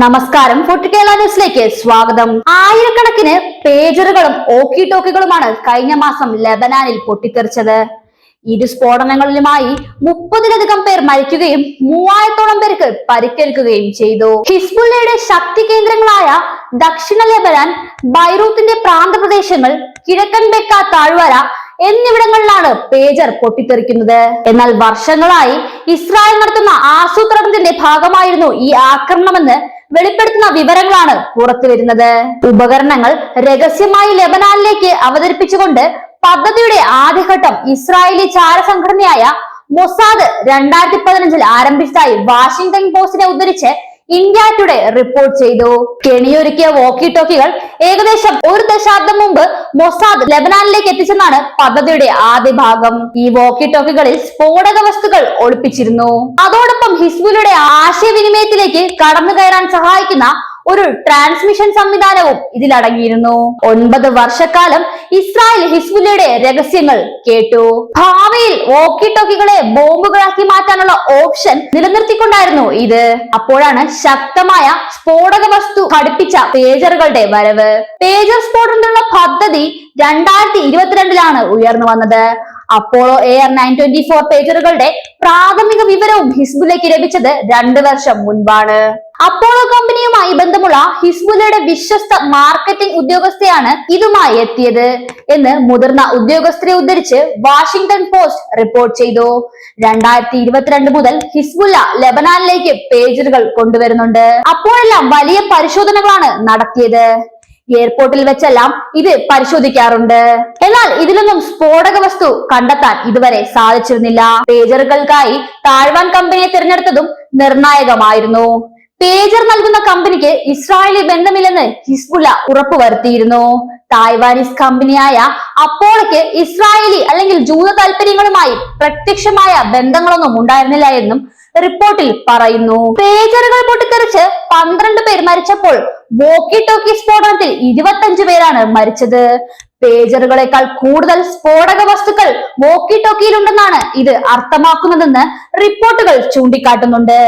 നമസ്കാരം. ഫുഡ് കേരള ന്യൂസിലേക്ക് സ്വാഗതം. ആയിരക്കണക്കിന് പേജറുകളും ഓക്കി ടോക്കികളുമാണ് കഴിഞ്ഞ മാസം ലബനാനിൽ പൊട്ടിത്തെറിച്ചത്. ഇരു സ്ഫോടനങ്ങളിലുമായി മുപ്പതിലധികം പേർ മരിക്കുകയും മൂവായിരത്തോളം പേർക്ക് പരിക്കേൽക്കുകയും ചെയ്തു. ഹിസ്ബുള്ളയുടെ ശക്തി കേന്ദ്രങ്ങളായ ദക്ഷിണ ലബനാൻ ബൈറൂത്തിന്റെ പ്രാന്തപ്രദേശങ്ങൾ കിഴക്കൻ ബെക്ക താഴ്വര എന്നിവിടങ്ങളിലാണ് പേജർ പൊട്ടിത്തെറിക്കുന്നത്. എന്നാൽ വർഷങ്ങളായി ഇസ്രായേൽ നടത്തുന്ന ആസൂത്രണത്തിന്റെ ഭാഗമായിരുന്നു ഈ ആക്രമണമെന്ന് വെളിപ്പെടുത്തുന്ന വിവരങ്ങളാണ് പുറത്തു വരുന്നത്. ഉപകരണങ്ങൾ രഹസ്യമായി ലെബനാനിലേക്ക് അവതരിപ്പിച്ചുകൊണ്ട് പദ്ധതിയുടെ ആദ്യഘട്ടം ഇസ്രായേലി ചാര സംഘടനയായ മൊസാദ് രണ്ടായിരത്തി പതിനഞ്ചിൽ ആരംഭിച്ചതായി വാഷിംഗ്ടൺ പോസ്റ്റിനെ ഉദ്ധരിച്ച് ഇന്ത്യ ടുഡേ റിപ്പോർട്ട് ചെയ്തു. കെണിയൊരുക്കിയ വോക്കി ടോക്കികൾ ഏകദേശം ഒരു ദശാബ്ദം മുമ്പ് മൊസാദ് ലബനാനിലേക്ക് എത്തിച്ചെന്നാണ് പദ്ധതിയുടെ ആദ്യ ഭാഗം. ഈ വോക്കി ടോക്കികളിൽ സ്ഫോടക വസ്തുക്കൾ ഒളിപ്പിച്ചിരുന്നു. അതോടൊപ്പം ഹിസ്ബുലയുടെ ആശയവിനിമയത്തിലേക്ക് കടന്നു കയറാൻ സഹായിക്കുന്ന ഒരു ട്രാൻസ്മിഷൻ സംവിധാനവും ഇതിലടങ്ങിയിരുന്നു. ഒൻപത് വർഷക്കാലം ഇസ്രായേൽ ഹിസ്ബുല്ലയുടെ രഹസ്യങ്ങൾ കേട്ടു. ഭാവിയിൽ ഓക്കി ടോക്കികളെ ബോംബുകളാക്കി മാറ്റാനുള്ള ഓപ്ഷൻ നിലനിർത്തിക്കൊണ്ടായിരുന്നു ഇത്. അപ്പോഴാണ് ശക്തമായ സ്ഫോടക വസ്തു ഘടിപ്പിച്ച പേജറുകളുടെ വരവ്. പേജർ സ്ഫോടനത്തിനുള്ള പദ്ധതി രണ്ടായിരത്തി ഇരുപത്തിരണ്ടിലാണ് ഉയർന്നു വന്നത്. Apollo air nine twenty four പേജറുകളുടെ പ്രാഥമിക വിവരവും ഹിസ്ബുലേക്ക് ലഭിച്ചത് രണ്ട് വർഷം മുൻപാണ്. അപ്പോളോ കമ്പനിയുമായി ബന്ധമുള്ള ഹിസ്ബുലയുടെ വിശ്വസ്ത മാർക്കറ്റിംഗ് ഉദ്യോഗസ്ഥയാണ് ഇതുമായി എത്തിയത് എന്ന് മുതിർന്ന ഉദ്യോഗസ്ഥരെ ഉദ്ധരിച്ച് വാഷിംഗ്ടൺ പോസ്റ്റ് റിപ്പോർട്ട് ചെയ്തു. രണ്ടായിരത്തി ഇരുപത്തിരണ്ട് മുതൽ ഹിസ്ബുല്ല ലെബനാനിലേക്ക് പേജറുകൾ കൊണ്ടുവരുന്നുണ്ട്. അപ്പോഴെല്ലാം വലിയ പരിശോധനകളാണ് നടത്തിയത്. എയർപോർട്ടിൽ വെച്ചെല്ലാം ഇത് പരിശോധിക്കാറുണ്ട്. എന്നാൽ ഇതിലൊന്നും സ്ഫോടക വസ്തു കണ്ടെത്താൻ ഇതുവരെ സാധിച്ചിരുന്നില്ല. പേജറുകൾക്കായി താഴ്വാൻ കമ്പനിയെ തിരഞ്ഞെടുത്തതും നിർണായകമായിരുന്നു. പേജർ നൽകുന്ന കമ്പനിക്ക് ഇസ്രായേലി ബന്ധമില്ലെന്ന് ഹിസ്ബുല ഉറപ്പു വരുത്തിയിരുന്നു തായ്വാനീസ് കമ്പനിയായ അപ്പോളയ്ക്ക് ഇസ്രായേലി അല്ലെങ്കിൽ ജൂത താല്പര്യങ്ങളുമായി പ്രത്യക്ഷമായ ബന്ധങ്ങളൊന്നും ഉണ്ടായിരുന്നില്ല എന്നും റിപ്പോർട്ടിൽ പറയുന്നു. പേജറുകൾ പൊട്ടിത്തെറിച്ച് പന്ത്രണ്ട് പേർ മരിച്ചപ്പോൾ വോക്കി ടോക്കി സ്ഫോടനത്തിൽ ഇരുപത്തഞ്ചു പേരാണ് മരിച്ചത്. പേജറുകളെക്കാൾ കൂടുതൽ സ്ഫോടക വസ്തുക്കൾ വോക്കി ടോക്കിയിലുണ്ടെന്നാണ് ഇത് അർത്ഥമാക്കുന്നതെന്ന് റിപ്പോർട്ടുകൾ ചൂണ്ടിക്കാട്ടുന്നുണ്ട്.